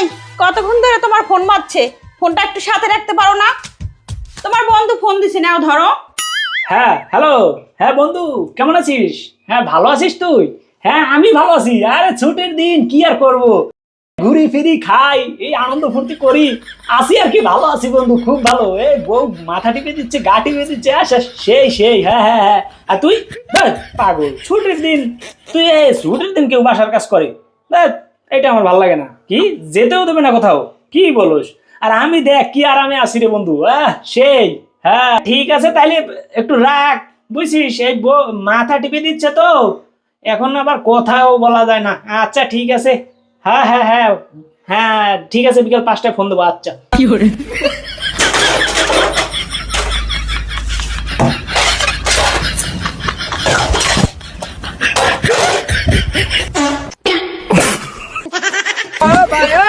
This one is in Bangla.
এই, কতক্ষণ ধরে তোমার ফোন বাজছে? ফোনটা একটু সাথে রাখতে পারো না? তোমার বন্ধু ফোন দিছে, নাও ধরো। হ্যাঁ হ্যালো। হ্যাঁ বন্ধু, কেমন আছিস? হ্যাঁ ভালো আছিস তুই? হ্যাঁ আমি ভালো আছি। আরে, ছুটির দিন, কি আর করব? ঘুরি ফিরি খাই, এই আনন্দ ফুর্তি করি। আসি আর কি, ভালো আছি বন্ধু, খুব ভালো। এই বউ মাথা টিপে দিচ্ছে, গা টিপে দিচ্ছে আসা সেই সেই হ্যাঁ হ্যাঁ হ্যাঁ। আর তুই? পাগল, ছুটির দিন, তুই এই ছুটির দিন কেউ বাসার কাজ করে? এটা আমার ভালো লাগে না। কি? যেতেও দেবে না কোথাও। কি বলোস? আর আমি দেখ কি আরামে আসি রে বন্ধু। আহ সেই হ্যাঁ ঠিক আছে তাইলে একটু রাখ। বুঝছিস? এই মাথা টিপে দিচ্ছে তো। এখন আবার কথাও বলা যায় না। আচ্ছা ঠিক আছে। হ্যাঁ হ্যাঁ হ্যাঁ হ্যাঁ ঠিক আছে বিকাল পাঁচটায় ফোন দেবো। আচ্ছা। Oh, bye.